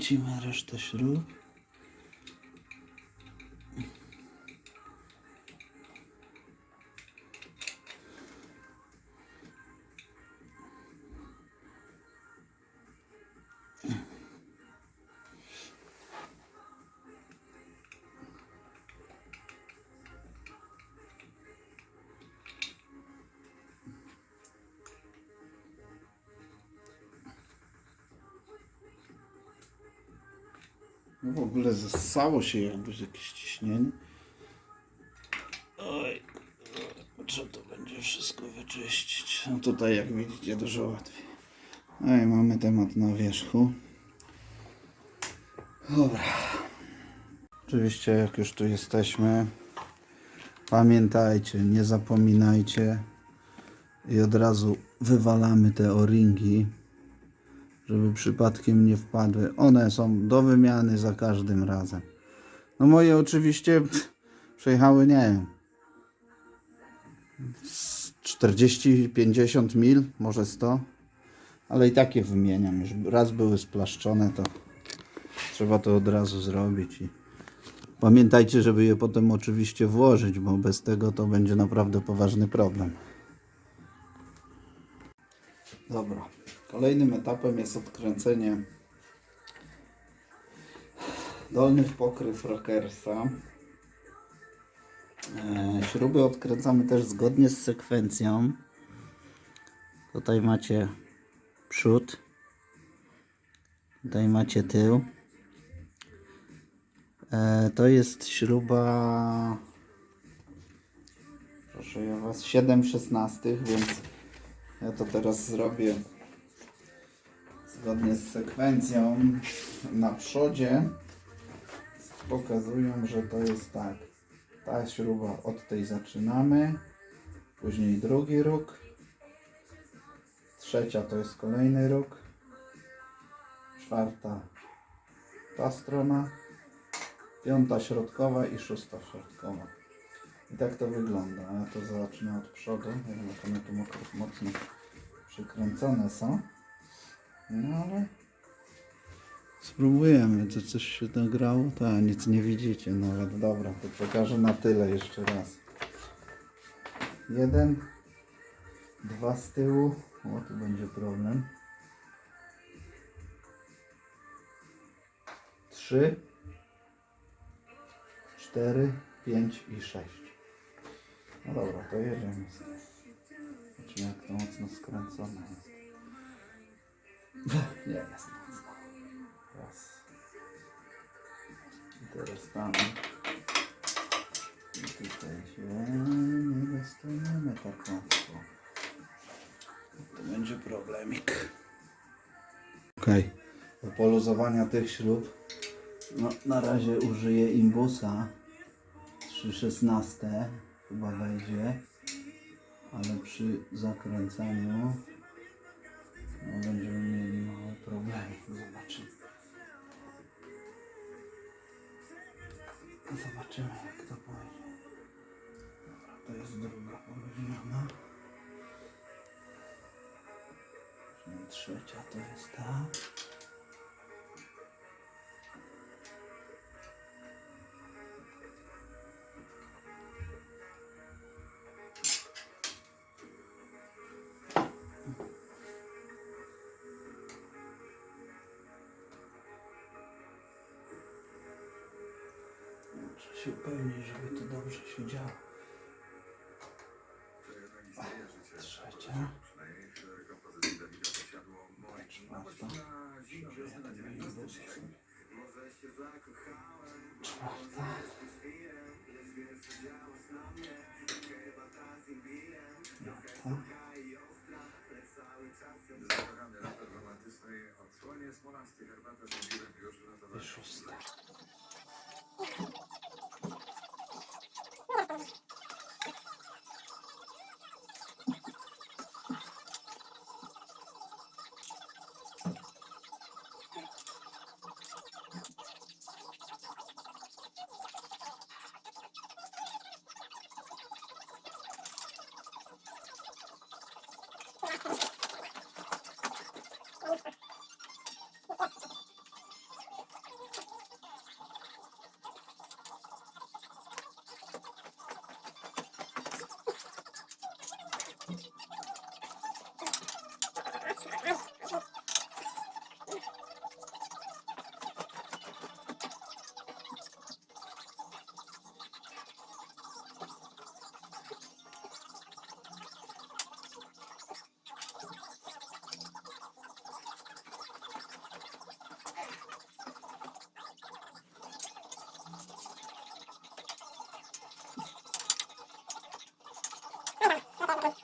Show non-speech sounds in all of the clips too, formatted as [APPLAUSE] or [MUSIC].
Kręcimy resztę śrub. W ogóle zasało się jakbyś jakieś ciśnienie. Oj, trzeba to będzie wszystko wyczyścić. No tutaj jak widzicie dużo łatwiej. No i mamy temat na wierzchu. Dobra. Oczywiście jak już tu jesteśmy, pamiętajcie, nie zapominajcie i od razu wywalamy te o-ringi żeby przypadkiem nie wpadły. One są do wymiany za każdym razem. No moje oczywiście [LAUGHS] przejechały, nie wiem, z 40-50 mil, może 100, ale i takie wymieniam. Już raz były splaszczone, to trzeba to od razu zrobić. I pamiętajcie, żeby je potem oczywiście włożyć, bo bez tego to będzie naprawdę poważny problem. Dobra. Kolejnym etapem jest odkręcenie dolnych pokryw rockersa. E, Śruby odkręcamy też zgodnie z sekwencją. Tutaj macie przód. Tutaj macie tył. E, To jest śruba proszę ja was 7 16 więc ja to teraz zrobię zgodnie z sekwencją na przodzie pokazują, że to jest tak. Ta śruba od tej zaczynamy, później drugi róg, trzecia to jest kolejny róg, czwarta ta strona, piąta środkowa i szósta środkowa. I tak to wygląda. Ja to zacznę od przodu, jak one tu mocno przykręcone są. No ale spróbujemy, to coś się nagrało? Tak, nic nie widzicie nawet. Dobra, to pokażę na tyle jeszcze raz. Jeden, dwa z tyłu. O, tu będzie problem. Trzy, cztery, pięć i sześć. No dobra, to jedziemy. Zobaczmy jak to mocno skręcone jest. Nie jest mocno. Raz. I teraz tam. I tutaj się nie dostaniemy tak łatwo. To będzie problemik. Okej. Do poluzowania tych śrub no, na razie użyję imbusa 3,16 chyba wejdzie ale przy zakręcaniu będziemy mieli małe problemy. Zobaczymy. Zobaczymy jak to pójdzie. Dobra, to jest druga. Czyli Trzecia to jest ta. Się upewnić, żeby to dobrze się działo. Trzecia. Czwarta. Czwarta. Piąta. Szósta.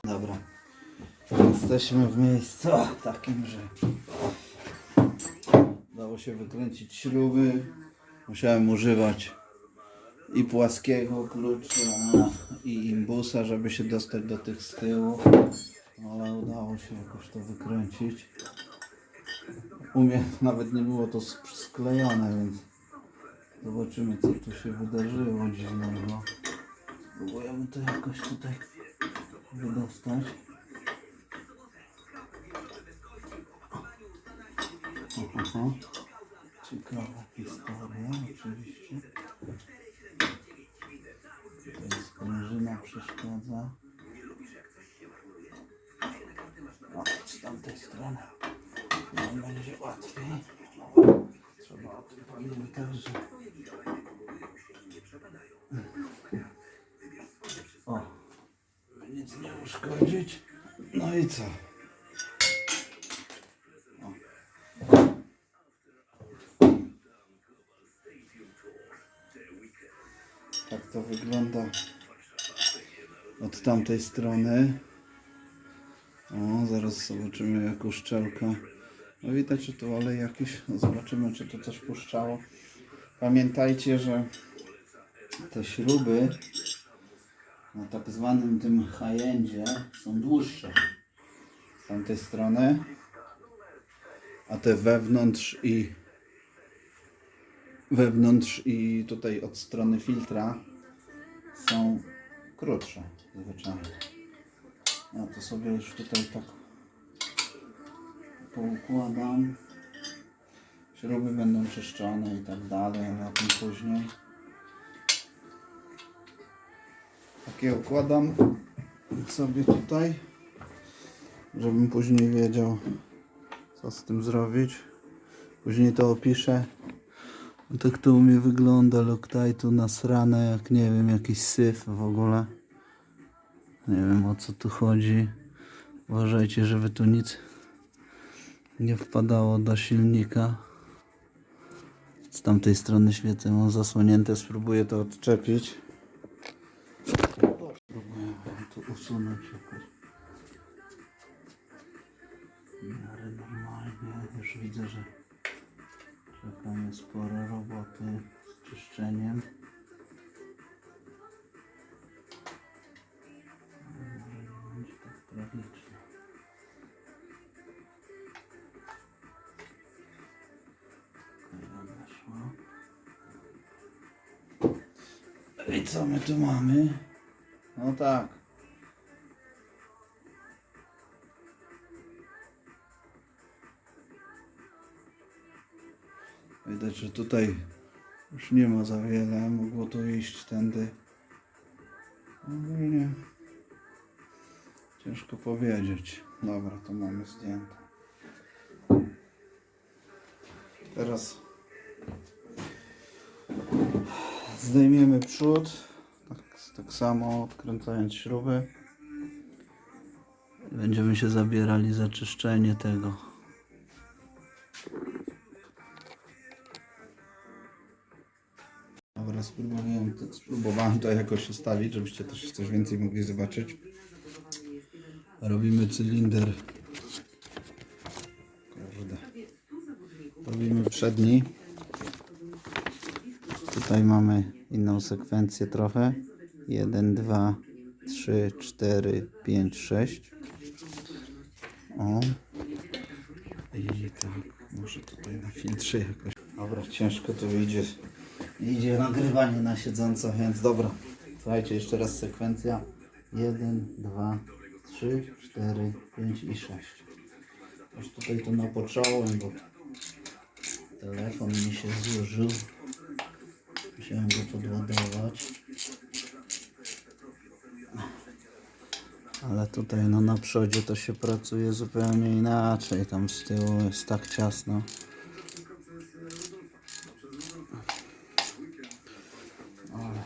Dobra. Jesteśmy w miejscu takim, że dało się wykręcić śruby. Musiałem używać i płaskiego klucza i imbusa, żeby się dostać do tych z tyłu. Ale udało się jakoś to wykręcić. U mnie nawet nie było to sk- sklejone, więc zobaczymy co tu się wydarzyło dziwnego. Próbujemy to jakoś tutaj wydostać. Aha. Ciekawa historia, oczywiście. Tutaj sprężyna przeszkadza. O, z tamtej strony nam będzie łatwiej. Trzeba o tym pamiętać, że... nie uszkodzić. No i co? Tak to wygląda od tamtej strony. O, zaraz zobaczymy jak uszczelka. No widać, że tu olej jakiś. Zobaczymy, czy to coś puszczało. Pamiętajcie, że te śruby na tak zwanym tym high-endzie są dłuższe z tamtej strony, a te wewnątrz i wewnątrz i tutaj od strony filtra są krótsze zwyczajnie. Ja to sobie już tutaj tak poukładam. Śruby będą czyszczone i tak dalej, ale o tym później. Takie układam sobie tutaj, żebym później wiedział co z tym zrobić. Później to opiszę. No tak to u mnie wygląda, Loctite'u nasrane jak nie wiem, jakiś syf w ogóle. Nie wiem o co tu chodzi. Uważajcie, żeby tu nic nie wpadało do silnika. Z tamtej strony świecę mam zasłonięte, spróbuję to odczepić. Spróbuję tu usunąć jakoś. Miarę normalnie. Już widzę, że czeka mnie sporo roboty z czyszczeniem. Tragicznie. Weszło. I co my tu mamy? No tak. Widać, że tutaj już nie ma za wiele. Mogło tu iść tędy. Ogólnie ciężko powiedzieć. Dobra, to mamy zdjęte. Teraz zdejmiemy przód. Tak, tak samo odkręcając śruby. Będziemy się zabierali za czyszczenie tego. Dobra, spróbowałem to, spróbowałem to jakoś ustawić, żebyście też coś więcej mogli zobaczyć. Robimy cylinder. Kurde. Robimy przedni. Tutaj mamy inną sekwencję trochę. 1, 2, 3, 4, 5, 6. O. I tak, może tutaj na filtrze jakoś. Dobra, ciężko tu idzie. Idzie nagrywanie na siedząco, więc dobra. Słuchajcie, jeszcze raz sekwencja. 1, 2, 3, 4, 5 i 6. Już tutaj to napocząłem, bo telefon mi się zużył. Musiałem go podładować. Ale tutaj no na przodzie to się pracuje zupełnie inaczej. Tam z tyłu jest tak ciasno. Ale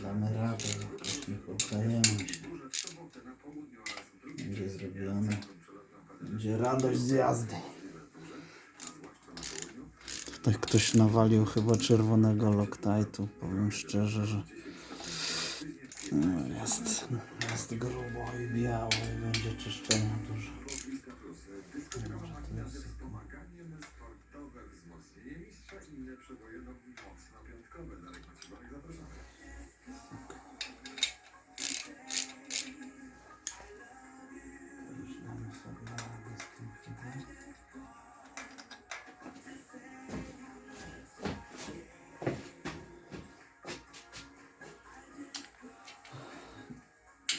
damy radę, jakoś nie poddajemy się. Będzie zrobione. Będzie radość z jazdy. Tutaj ktoś nawalił chyba czerwonego Loctite'u. Powiem szczerze, że no jest, jest grubo i biało i będzie czyszczenia dużo. Wzmocnienie mistrza inne no, mocno piątkowe.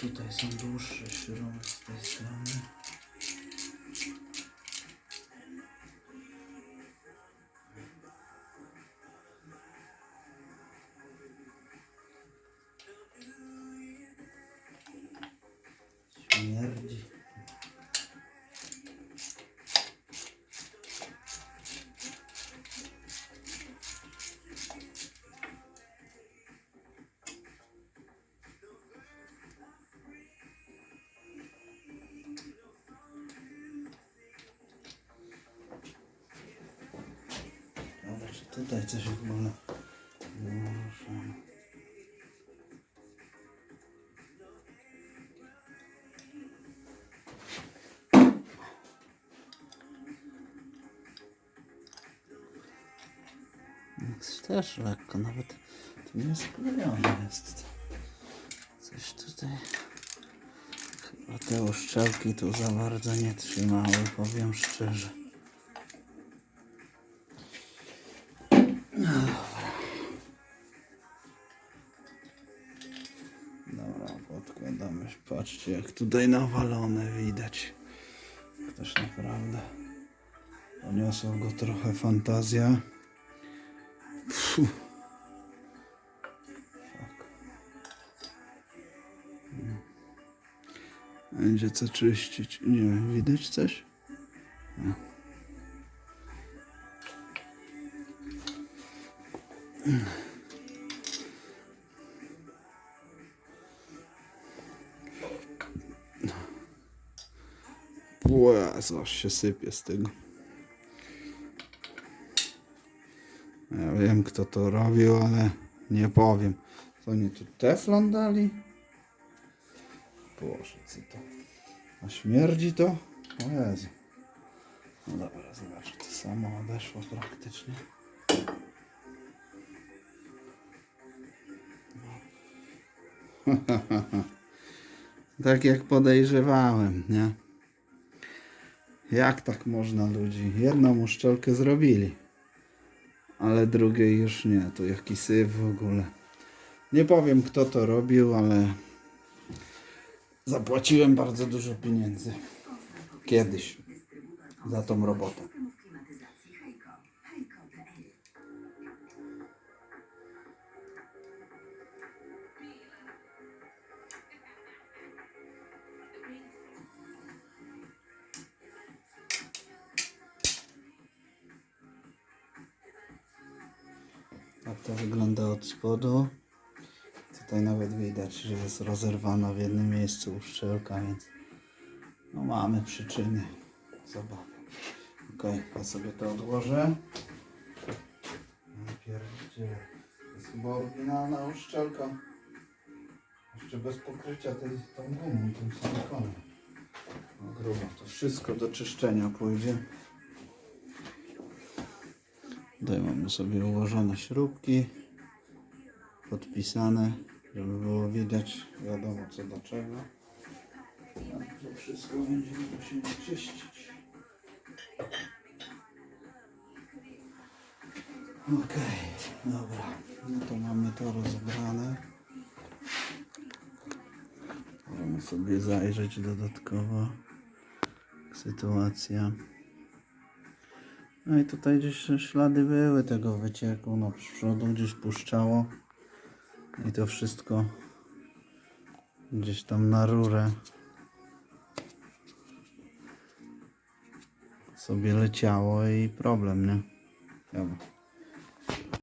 Tutaj są dłuższe śruby z tej strony. Tutaj coś w ogóle ruszone? Jest też lekko, nawet to nie sklejone jest. Coś tutaj... Chyba te uszczelki tu za bardzo nie trzymały, powiem szczerze. Jak tutaj nawalone widać. Też naprawdę poniosła go trochę fantazja. Pfu. Fuck. Mm. Będzie co czyścić. Nie widać coś? Nie. Łe, coś się sypie z tego. Ja wiem kto to robił, ale nie powiem. Co oni tu teflon dali? Boże, co to? A śmierdzi to? O Jezu. No dobra, zobacz, to samo odeszło praktycznie. [LAUGHS] Tak jak podejrzewałem, nie? Jak tak można ludzi? Jedną uszczelkę zrobili, ale drugiej już nie. To jaki syf w ogóle. Nie powiem kto to robił, ale zapłaciłem bardzo dużo pieniędzy. Kiedyś za tą robotę. To wygląda od spodu. Tutaj nawet widać, że jest rozerwana w jednym miejscu uszczelka, więc no mamy przyczyny zabawy. Ok, ja sobie to odłożę. Pierdziele. To jest chyba oryginalna uszczelka. Jeszcze bez pokrycia tej, tą gumą, tym silikonem. No grubo, to wszystko do czyszczenia pójdzie. Tutaj mamy sobie ułożone śrubki, podpisane, żeby było widać, wiadomo co do czego. A to wszystko będziemy musieli czyścić. Okej, dobra, no to mamy to rozbrane. Możemy sobie zajrzeć dodatkowo. Sytuacja. No i tutaj gdzieś ślady były tego wycieku, no z przodu gdzieś puszczało i to wszystko gdzieś tam na rurę sobie leciało i problem, nie? Dobra.